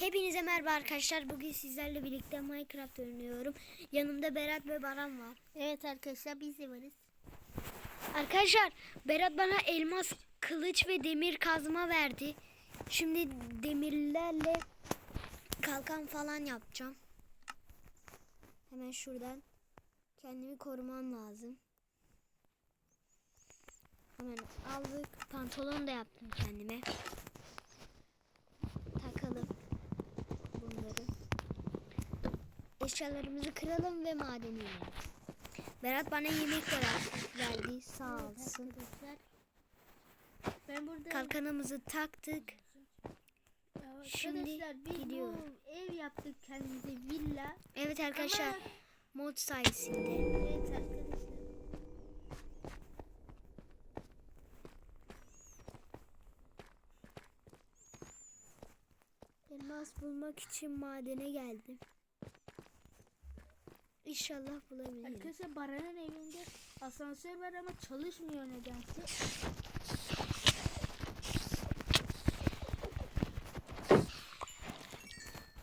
Hepinize merhaba arkadaşlar. Bugün sizlerle birlikte Minecraft oynuyorum. Yanımda Berat ve Baran var. Evet arkadaşlar biz de varız. Arkadaşlar Berat bana elmas kılıç ve demir kazma verdi. Şimdi demirlerle kalkan falan yapacağım. Hemen şuradan kendimi korumam lazım. Hemen aldık. Pantolon da yaptım kendime. Takalım bunları. Eşyalarımızı kıralım ve madene inelim. Berat bana yemek ver- verdi. Sağ olsun. Ben burada Kalkanımızı taktık. Şimdi gidiyorum. ev yaptık kendimize villa. Evet arkadaşlar Ama- mod sayesinde. Evet arkadaşlar. Elmas bulmak için madene geldim. İnşallah bulabilirim. Arkadaşlar Baran'ın evinde asansör var ama çalışmıyor nedense.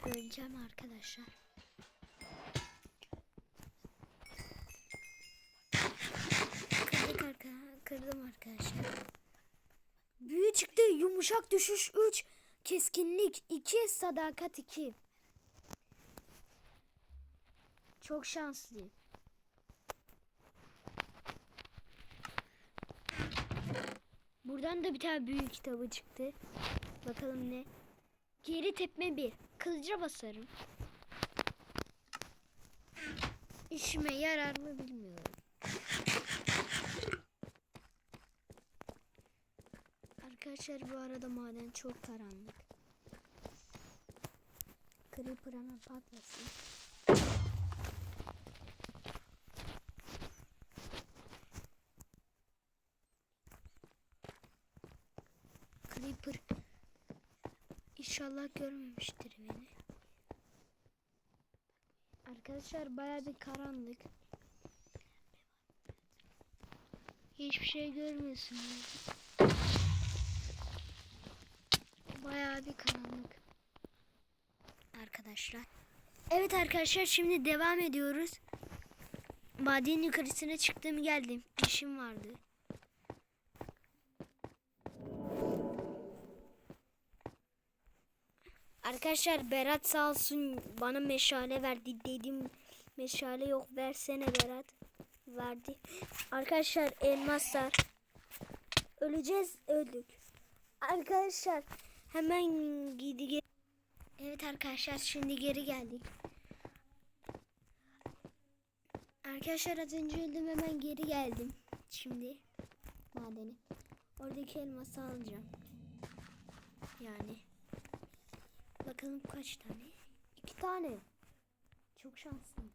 Öleceğim arkadaşlar. Kırdık arka, kırdım arkadaşlar. Büyü çıktı. Yumuşak düşüş 3. Keskinlik 2. Sadakat 2. Çok şanslıyım. Buradan da bir tane büyük kitabı çıktı. Bakalım ne? Geri tepme 1. Kılıca basarım. İşime yarar mı bilmiyorum. Arkadaşlar bu arada maden çok karanlık. Creeper hemen patlasın. Creeper İnşallah görmemiştir beni. Arkadaşlar baya bir karanlık. Hiçbir şey görmüyorsunuz. Baya bir karanlık. Arkadaşlar. Evet arkadaşlar şimdi devam ediyoruz. Madenin yukarısına çıktım geldim. İşim vardı. Arkadaşlar Berat sağ olsun bana meşale verdi dedim. Meşale yok versene Berat. Verdi. Arkadaşlar elmaslar. Öleceğiz öldük. Arkadaşlar hemen gidi. Evet arkadaşlar şimdi geri geldik. Arkadaşlar az önce öldüm hemen geri geldim. Şimdi madeni. Oradaki elması alacağım. Yani. Bakalım kaç tane? İki tane. Çok şanslıyım.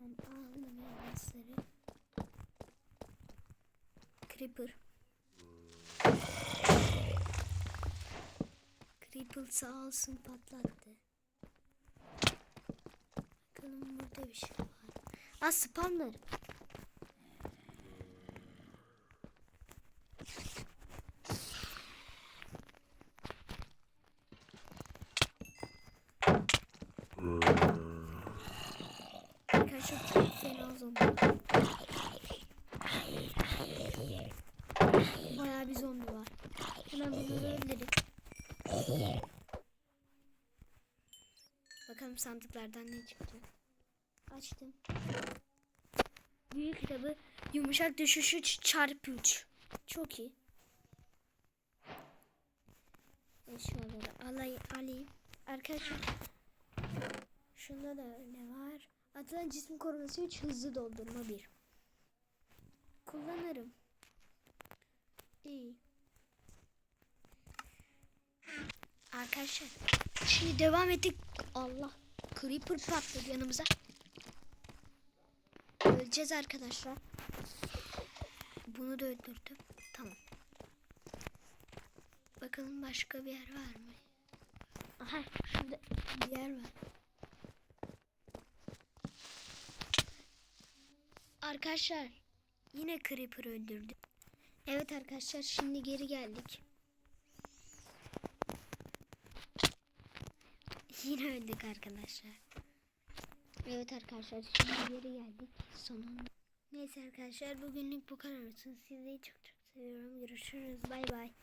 Ben aldım elmasları. Creeper. Creeper sağ olsun patlattı. Bakalım burada bir şey var. Aa spawner. Arkadaşlar çok fena zombi. Bayağı bir zombi var. Hemen bunları öldürelim. Bakalım sandıklardan ne çıktı. Açtım. Büyük kitabı yumuşak düşüşü çarpı 3. Çok iyi. Eşyaları alayım, alayım. Arkadaşlar Şunda da ne var? Atılan cisim koruması 3 hızlı doldurma 1. Kullanırım. İyi. Arkadaşlar şimdi devam ettik. Allah. Creeper patladı yanımıza. Öleceğiz arkadaşlar. Bunu da öldürdüm. Tamam. Bakalım başka bir yer var mı? Aha şurada bir yer var. Arkadaşlar yine Creeper öldürdüm. Evet arkadaşlar şimdi geri geldik. Yine öldük arkadaşlar. Evet arkadaşlar şimdi geri geldik. Sonunda. Neyse arkadaşlar bugünlük bu kadar olsun. Sizi çok çok seviyorum. Görüşürüz. Bay bay.